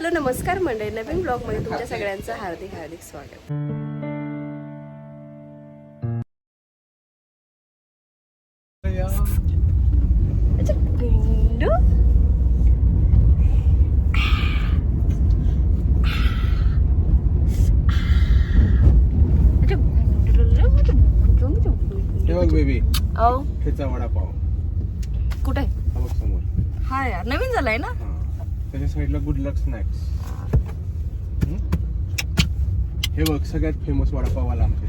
Hello नमस्कार मंडळी. नवीन ब्लॉगमध्ये तुमच्या सगळ्यांचं हार्दिक हार्दिक स्वागत. ठेचा वडापाव. कुठे? हा हा यार नवीन झालाय ना? त्याच्या साईडला गुड लक स्नॅक्स हे. बघ सगळ्यात फेमस वडापावाला आमच्या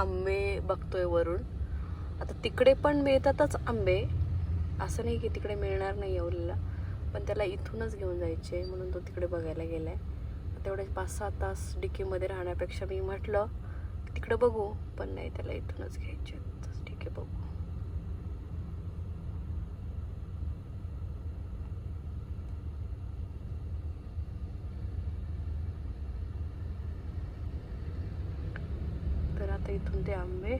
आंबे बघतोय वरून. आता तिकडे पण मिळतातच आंबे. असं नाही की तिकडे मिळणार नाही येवलेला पण त्याला इथूनच घेऊन जायचे म्हणून तो तिकडे बघायला गेलाय. तेवढे पाच सहा तास डिकीमध्ये राहण्यापेक्षा मी म्हटलं तिकडे बघू. पण नाही त्याला इथूनच घ्यायचे. तर ठीक आहे बघू तर आता इथून ते आंबे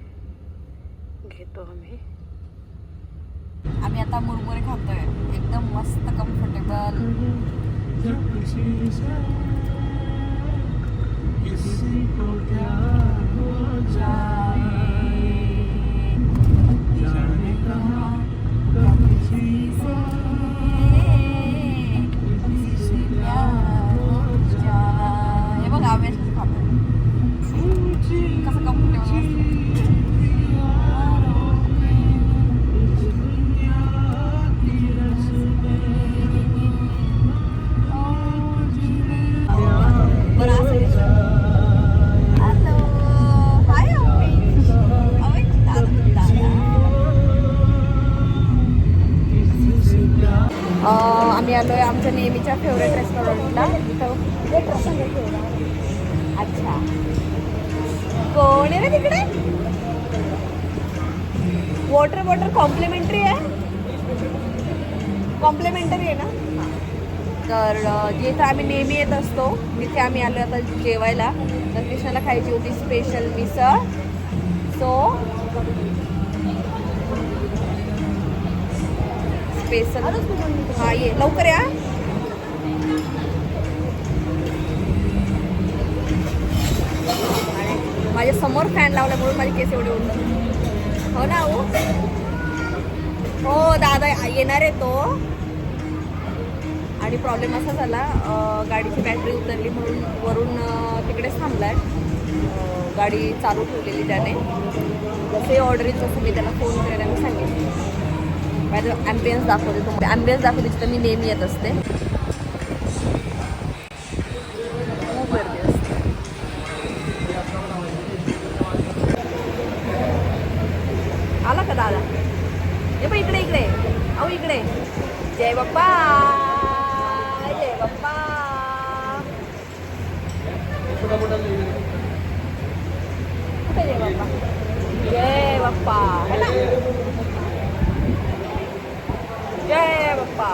घेतो आम्ही आम्ही आता मुरमुरे खातोय. एकदम मस्त कम्फर्टेबल हे आमच्या नेहमीच्या फेवरेट रेस्टॉरंटला अच्छा. कोण आहे रे तिकडे? वॉटर वॉटर कॉम्प्लिमेंटरी आहे? कॉम्प्लिमेंटरी आहे ना? तर जिथं आम्ही नेहमी येत असतो तिथे आम्ही आलो आता जेवायला. तर कृष्णाला खायची होती स्पेशल मिसळ. सो बेसन. हा ये. लवकर या. माझ्यासमोर फॅन लावल्यामुळे माझे केस एवढे उडतात. हो ना हो? हो दादा येणार आहे तो. आणि प्रॉब्लेम असा झाला गाडीची बॅटरी उतरली म्हणून वरून तिकडेच थांबलाय. गाडी चालू ठेवलेली त्याने. जसे ऑर्डर येईल तसं मी त्याला फोन करायला मी सांगितलं माझं ॲम्बियन्स दाखवते तुम्हाला. ॲम्बियन्स दाखवते जिथं मी नेहमी येत असते. खूप गर्दी असते आला का दादा? ये पण इकडे इकडे. अहो इकडे. जय बाप्पा. जय बाप्पा. कुठे जय बाप्पा? जय बाप्पा. है ना जय बाप्पा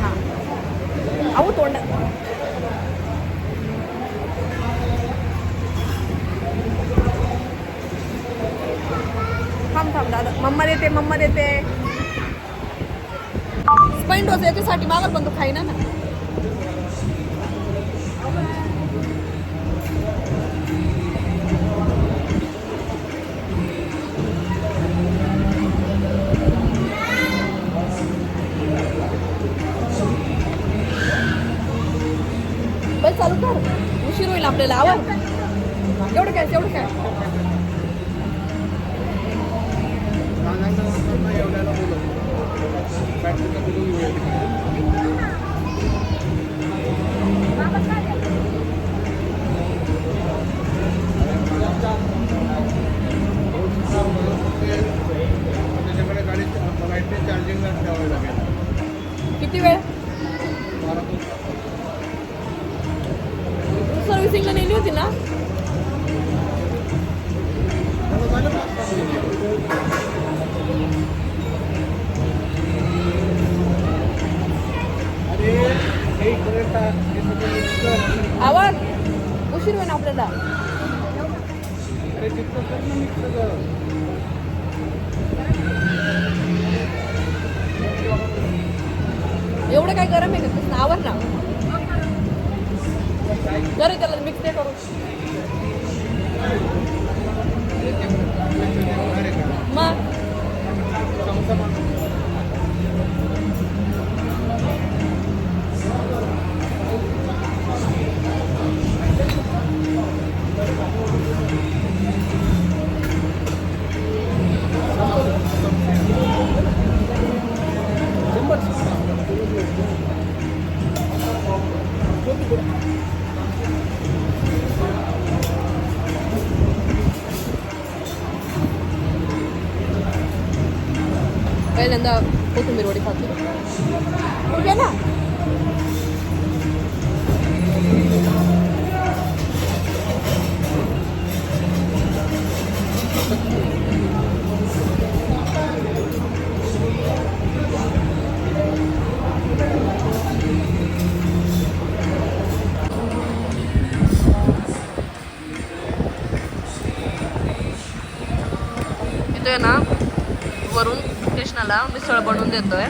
हा अहो तोंड थांब थांब दादा. मम्मा देते मम्मा देते. स्पेंड होते याच्यासाठी मागत पण तू ना. बस चालू कर. उशीर होईल आपल्याला. आवाज. एवढं काय एवढं काय? back to the blue. आवाज? उशीर होईल आपल्याला. एवढं काय गरम आहे का? आवर ना. करू त्याला मिक्स ते करू. पहिल्यांदा कोथिंबीर वडी मिसळ बनवून देतोय.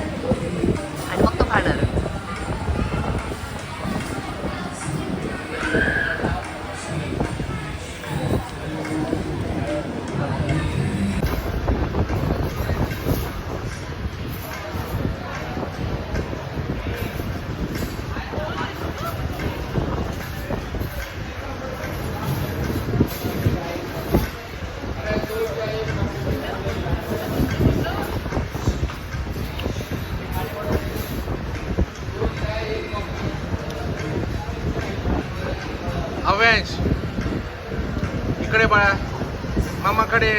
अव्यांश इकडे बाळा मामाकडे.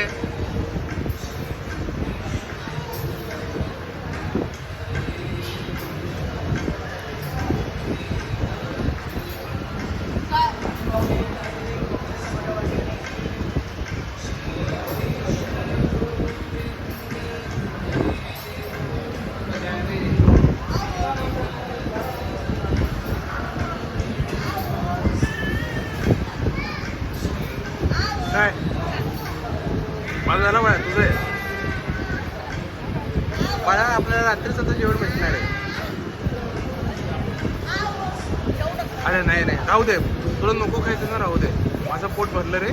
माझं झालं बाळा तुझं आहे. बाळा आपल्याला रात्रीच आता जेवण भेटणार आहे. अरे नाही नाही. राहू दे. तुला नको खायचं ना राहू दे. माझं पोट भरलं रे.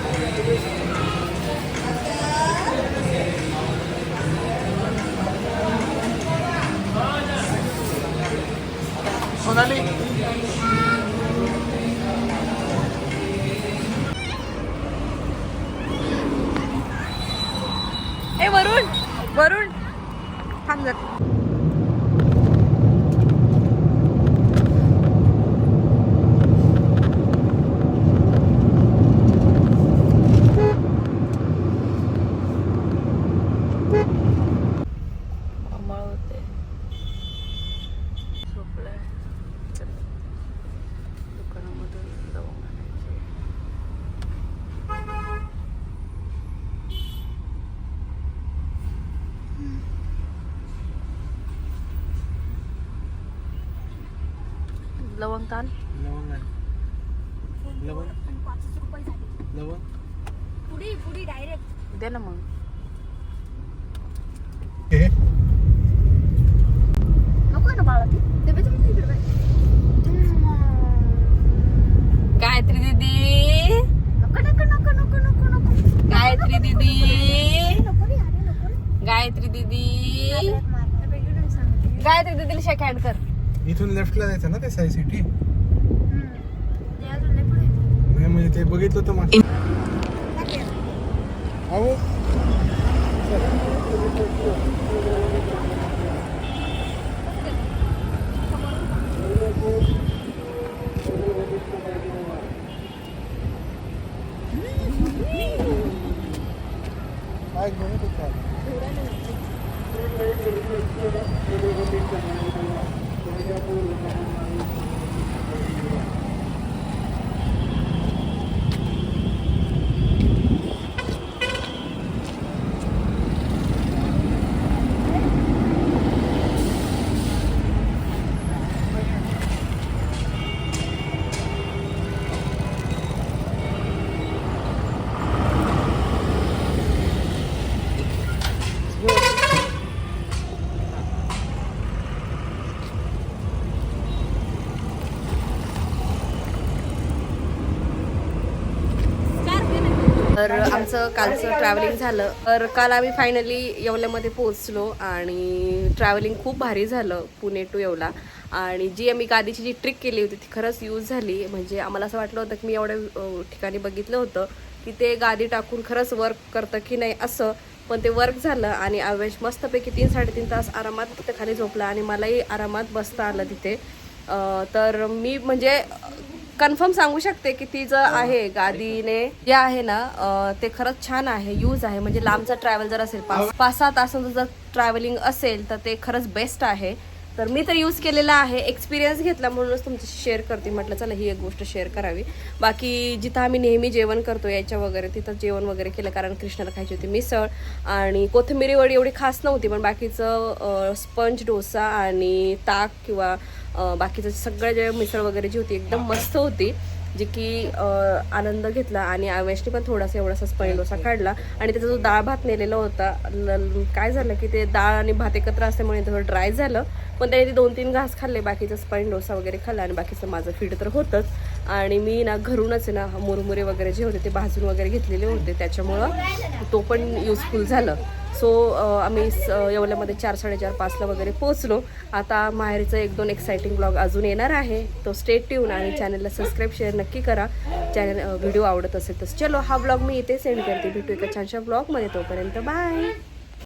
सोनाली थांब जर आंबाळ लवंग ताल लवंग आहे. लवंग? लवंग? पुढी पुढी डायरेक्ट दे ना मग. नको ना बाळा ती गायत्री दीदी. नको नको नको नको नको नको. गायत्री दीदी. नको रे अरे नको रे गायत्री दीदी. गायत्री दीदीला शेक हँड कर. इथून लेफ्टला जायचं ना ते साई सिटी? नाही म्हणजे ते बघितलं तर मागे. अहो काय घेऊन Thank you. तर आमचं कालचं ट्रॅव्हलिंग झालं. तर काल आम्ही फायनली येवल्यामध्ये पोहोचलो आणि ट्रॅव्हलिंग खूप भारी झालं पुणे टू येवला. आणि जी आम्ही गादीची जी ट्रिक केली होती ती खरंच यूज झाली. म्हणजे आम्हाला असं वाटलं होतं की मी एवढ्या ठिकाणी बघितलं होतं की ते गादी टाकून खरंच वर्क करतं की नाही असं. पण ते वर्क झालं आणि अवेश मस्तपैकी तीन साडेतीन तास आरामात तिथे खाली झोपला आणि मलाही आरामात बसता आलं तिथे. तर मी म्हणजे कन्फर्म सांगू शकते की ती जर आहे गादीने जे आहे ना ते खरंच छान आहे यूज आहे. म्हणजे लांबचा ट्रॅव्हल जर असेल पाच पाच सहा तासांचं जर ट्रॅव्हलिंग असेल तर ते खरंच बेस्ट आहे. तर मी तर यूज केलेला आहे. एक्सपिरियन्स घेतला म्हणूनच तुमच्याशी शेअर करते. म्हटलं चला ही एक गोष्ट शेअर करावी. बाकी जिथं आम्ही नेहमी जेवण करतो याच्या वगैरे तिथं जेवण वगैरे केलं. कारण कृष्णाला खायची होती मिसळ आणि कोथिंबिरी वडी एवढी खास नव्हती. पण बाकीचं स्पंज डोसा आणि ताक किंवा बाकीचं सगळं जे मिसळ वगैरे जी होती एकदम मस्त होती. जी की आनंद घेतला आणि आवेशने पण थोडासा एवढासा स्पंज डोसा काढला आणि त्याचा जो डाळ भात नेलेला होता ल- काय झालं की ते डाळ आणि भात एकत्र असल्यामुळे थोडं ड्राय झालं पण त्याने ते दोन तीन घास खाल्ले बाकीचं स्पंज डोसा वगैरे खाल्ला आणि बाकीचं माझं फीड तर होतंच. आणि मी ना घरूनच ना मुरमुरे वगैरे जे होते ते भाजून वगैरे घेतलेले होते. त्याच्यामुळं तो पण युजफुल झालं. सो आम्ही स- येवल्यामध्ये चार साडेचार पाचला वगैरे पोहोचलो. आता माहेरचं एक दोन एक्साइटिंग ब्लॉग अजून येणार आहे. तो स्टेट ट्यून आणि चॅनलला सबस्क्राईब शेअर नक्की करा. चॅनल व्हिडिओ आवडत असेल तर चलो हा ब्लॉग मी इथे सेंड करते. भेटू एका छानशा ब्लॉगमध्ये तोपर्यंत. बाय